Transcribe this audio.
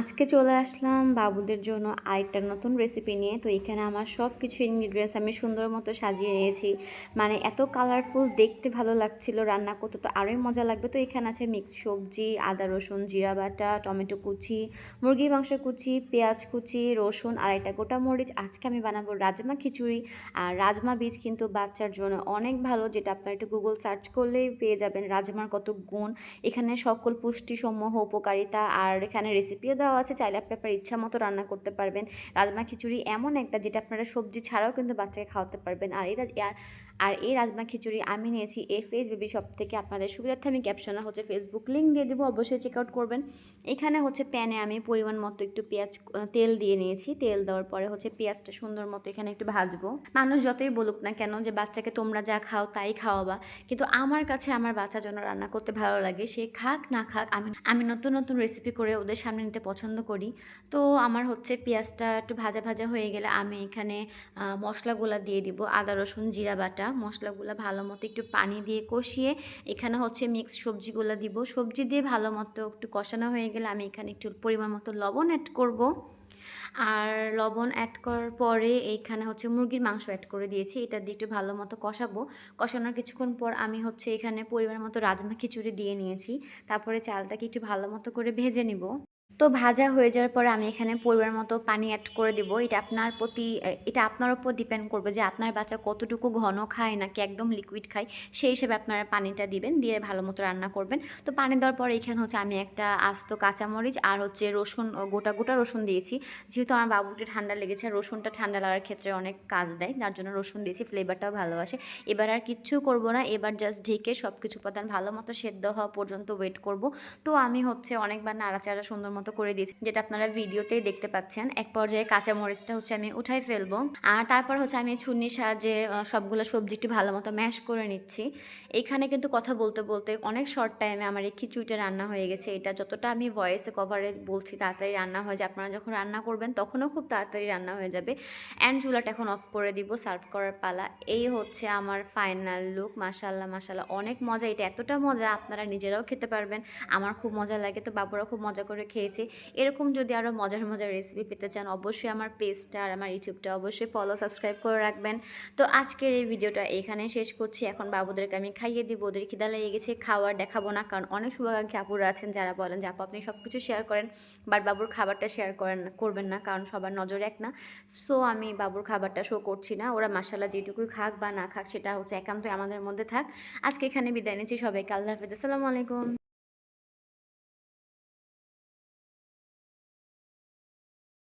আজকে চলে আসলাম বাবুদের জন্য আরেকটা নতুন রেসিপি নিয়ে। তো এখানে আমার সব কিছু ইনগ্রিডিয়েন্টস আমি সুন্দর মতো সাজিয়ে নিয়েছি। মানে এত কালারফুল দেখতে ভালো লাগছিল, রান্না করতে তো আরোই মজা লাগবে। তো এখানে আছে মিক্স সবজি, আদা, রসুন, জিরা বাটা, টমেটো কুচি মুরগির মাংস কুচি, পেঁয়াজ কুচি, রসুন আর একটা গোটা মরিচ। আজকে আমি বানাবো রাজমা খিচুড়ি। আর রাজমা বীজ কিন্তু বাচ্চার জন্য অনেক ভালো, যেটা আপনারা একটু গুগল সার্চ করলেই পেয়ে যাবেন। রাজমার কত গুণ। এখানে সকল পুষ্টিসমূহ উপকারিতা। আর এখানে রেসিপিও দেওয়া আছে, চাইলে আপনি আপনার ইচ্ছা মতো রান্না করতে পারবেন। রাজমা খিচুড়ি এমন একটা, যেটা আপনারা সবজি ছাড়াও কিন্তু বাচ্চাকে খাওয়াতে পারবেন। আর এটা আর এই রাজমা খিচুড়ি আমি নিয়েছি এই ফেস বেবি শপ থেকে আপনাদের সুবিধার্থে। আমি ক্যাপশনে হচ্ছে ফেসবুক লিঙ্ক দিয়ে দেবো, অবশ্যই চেক আউট করবেন। এখানে হচ্ছে প্যানে আমি পরিমাণ মতো একটু পেঁয়াজ তেল দিয়ে নিয়েছি। তেল দেওয়ার পরে হচ্ছে পেঁয়াজটা সুন্দর মতো এখানে একটু ভাজবো। মানুষ যতই বলুক না কেন যে, বাচ্চাকে তোমরা যা খাও তাই খাওয়াবা। কিন্তু আমার কাছে আমার বাচ্চার জন্য রান্না করতে ভালো লাগে। সে খাক, না খাক, আমি আমি নতুন নতুন রেসিপি করে ওদের সামনে নিতে পছন্দ করি। তো আমার হচ্ছে পেঁয়াজটা একটু ভাজা ভাজা হয়ে গেলে আমি এখানে মশলাগুলা দিয়ে দিব। আদা, রসুন, জিরা বাটা মশলাগুলো ভালো মতো একটু পানি দিয়ে কষিয়ে এখানে হচ্ছে মিক্স সবজিগুলো দিব। সবজি দিয়ে ভালো মতো একটু কষানো হয়ে গেলে আমি এখানে একটু পরিমাণ মতো লবণ অ্যাড করব। আর লবণ অ্যাড করার পরে এইখানে হচ্ছে মুরগির মাংস অ্যাড করে দিয়েছি। এটা দিয়ে একটু ভালো মতো কষাবো। কষানোর কিছুক্ষণ পর আমি হচ্ছে এখানে পরিমাণ মতো রাজমা খিচুড়ি দিয়ে নিয়েছি। তারপরে চালটাকে একটু ভালো মতো করে ভেজে নিব। তো ভাজা হয়ে যাওয়ার পরে আমি এখানে পরিবার মতো পানি অ্যাড করে দিব। এটা আপনার প্রতি, এটা আপনার উপর ডিপেন্ড করবে যে আপনার বাচ্চা কতটুকু ঘন খায় নাকি একদম লিকুইড খায়, সেই হিসেবে আপনারা পানিটা দিবেন, দিয়ে ভালো মতো রান্না করবেন। তো পানি দেওয়ার পরে এখানে হচ্ছে আমি একটা আস্ত কাঁচামরিচ আর হচ্ছে রসুন, গোটা গোটা রসুন দিয়েছি। যেহেতু আমার বাবুকে ঠান্ডা লেগেছে রসুনটা ঠান্ডা লাগার ক্ষেত্রে অনেক কাজ দেয় যার জন্য রসুন দিয়েছি ফ্লেভারটাও ভালোবাসে। এবার আর কিচ্ছু করব না, এবার জাস্ট ঢেকে সব কিছু উপাদান ভালো মতো সেদ্ধ হওয়া পর্যন্ত ওয়েট করব। তো আমি হচ্ছে অনেকবার নাড়াচাড়া সুন্দর মতো করে দিয়েছি, যেটা আপনারা ভিডিওতেই দেখতে পাচ্ছেন। এক পর্যায়ে কাঁচা মরিচটা হচ্ছে আমি উঠাই ফেলব। আর তারপর হচ্ছে আমি ছুনির সাহায্যে সবগুলো সবজি একটু ভালো মতো ম্যাশ করে নিচ্ছি। এখানে কিন্তু কথা বলতে বলতে অনেক শর্ট টাইমে আমার এই খিচুড়িটা রান্না হয়ে গেছে। এটা যতটা আমি ভয়েসে কভারে বলছি তাড়াতাড়ি রান্না হয়ে যায়, আপনারা যখন রান্না করবেন তখনও খুব তাড়াতাড়ি রান্না হয়ে যাবে। অ্যান্ড চুলাটা এখন অফ করে দিব সার্ভ করার পালা। এই হচ্ছে আমার ফাইনাল লুক মাসাল্লাহ মাসাল্লাহ অনেক মজা, এটা এতটা মজা, আপনারা নিজেরাও খেতে পারবেন। আমার খুব মজা লাগে, তো বাবুরা খুব মজা করে খেয়েছে। এরকম যদি আরও মজার মজার রেসিপি পেতে চান, অবশ্যই আমার পেজটা আর আমার ইউটিউবটা অবশ্যই ফলো সাবস্ক্রাইব করে রাখবেন। তো আজকের এই ভিডিওটা এখানে শেষ করছি। এখন বাবুদেরকে আমি খাইয়ে দিব। ওদের খিদা লেগে গেছে, খাওয়ার দেখাবো না, কারণ অনেক শুভাকাঙ্ক্ষী আপুরা আছেন যারা বলেন যে, আপু, আপনি সব কিছু শেয়ার করেন। বাট বাবুর খাবারটা শেয়ার করেন, করবেন না, কারণ সবার নজর এক না। সো আমি বাবুর খাবারটা শো করছি না। ওরা মাসাল্লাহ যেটুকুই খাক বা না খাক, সেটা হচ্ছে একান্তই আমাদের মধ্যে থাক। আজকে এখানে বিদায় নিচ্ছি সবাইকে। আল্লাহ হাফিজ। আসসালামু আলাইকুম।